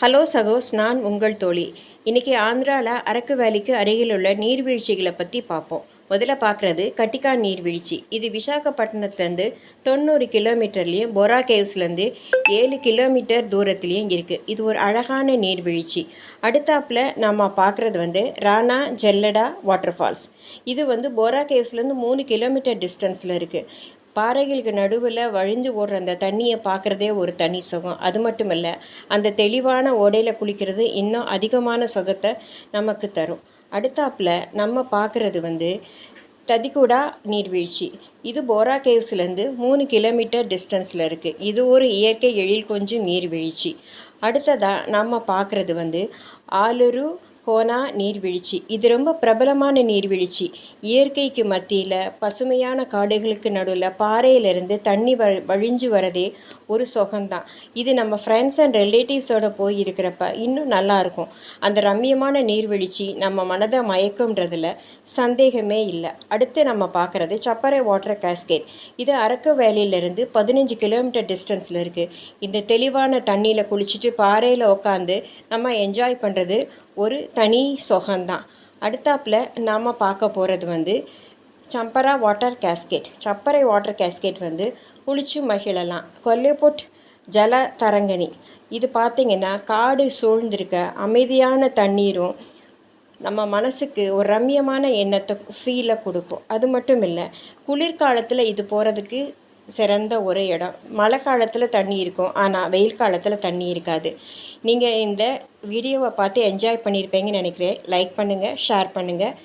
Hello சகோஸ் நான் உங்கள் தோழி. இன்றைக்கி ஆந்திராவில் அரக்கு வேலிக்கு அருகில் உள்ள நீர்வீழ்ச்சிகளை பற்றி பார்ப்போம் முதல்ல பார்க்குறது கட்டிக்கா நீர்வீழ்ச்சி. இது விசாகப்பட்டினத்துலேருந்து தொண்ணூறு கிலோமீட்டர்லேயும் பொரா கேவ்ஸ்லேருந்து ஏழு கிலோமீட்டர் தூரத்துலேயும் இருக்குது இது ஒரு அழகான நீர்வீழ்ச்சி. அடுத்தாப்பில் நம்ம பார்க்குறது வந்து ராணா ஜெல்லடா வாட்டர் ஃபால்ஸ் இது வந்து பொரா கேவ்ஸ்லேருந்து மூணு கிலோமீட்டர் டிஸ்டன்ஸில் இருக்குது பாறைகளுக்கு நடுவில் வழிந்து ஓடுற அந்த தண்ணியை பார்க்குறதே ஒரு தனி சுகம். அது மட்டும் இல்லை அந்த தெளிவான ஓடையில் குளிக்கிறது இன்னும் அதிகமான சுகத்தை நமக்கு தரும். அடுத்தாப்பில் நம்ம பார்க்குறது வந்து ததிகுடா நீர்வீழ்ச்சி. இது போரா கேவ்ஸ்லேருந்து மூணு கிலோமீட்டர் டிஸ்டன்ஸில் இருக்குது இது ஒரு இயற்கை எழில் கொஞ்சம் நீர்வீழ்ச்சி. அடுத்ததாக நம்ம பார்க்குறது வந்து ஆலுரு கோனா நீர்வீழ்ச்சி. இது ரொம்ப பிரபலமான நீர்வீழ்ச்சி. இயற்கைக்கு மத்தியில் பசுமையான காடுகளுக்கு நடுவில் பாறையிலிருந்து தண்ணி வ வழிஞ்சு வரதே ஒரு சுகம்தான். இது நம்ம ஃப்ரெண்ட்ஸ் அண்ட் ரிலேட்டிவ்ஸோட போய் இருக்கிறப்ப இன்னும் நல்லாயிருக்கும் அந்த ரம்மியமான நீர்வீழ்ச்சி நம்ம மனதை மயக்கும்ன்றதில் சந்தேகமே இல்லை. அடுத்து நம்ம பார்க்குறது சப்பரை வாட்டர் கேஸ்கேட் இது அரக்கு வேலையிலேருந்து பதினஞ்சு கிலோமீட்டர் டிஸ்டன்ஸில் இருக்குது இந்த தெளிவான தண்ணியில் குளிச்சுட்டு பாறையில் உட்காந்து நம்ம என்ஜாய் பண்ணுறது ஒரு தனி சுகம்தான் அடுத்தாப்பில் நாம் பார்க்க போகிறது வந்து சம்பரா வாட்டர் கேஸ்கேட் சப்பரை வாட்டர் கேஸ்கேட் வந்து குளிச்சு மகிழலாம். கொல்லைப்பொட் ஜல தரங்கணி இது பார்த்திங்கன்னா காடு சூழ்ந்திருக்க அமைதியான தண்ணீரும் நம்ம மனசுக்கு ஒரு ரம்மியமான எண்ணத்தை ஃபீலை கொடுக்கும். அது மட்டும் இல்லை குளிர்காலத்தில் இது போகிறதுக்கு சிறந்த ஒரு இடம். மழை காலத்தில் தண்ணி இருக்கும். ஆனால் வெயில் காலத்தில் தண்ணி இருக்காது. நீங்கள் இந்த வீடியோவை பார்த்து என்ஜாய் பண்ணியிருப்பீங்கன்னு நினைக்கிறேன். லைக் பண்ணுங்கள் ஷேர் பண்ணுங்கள்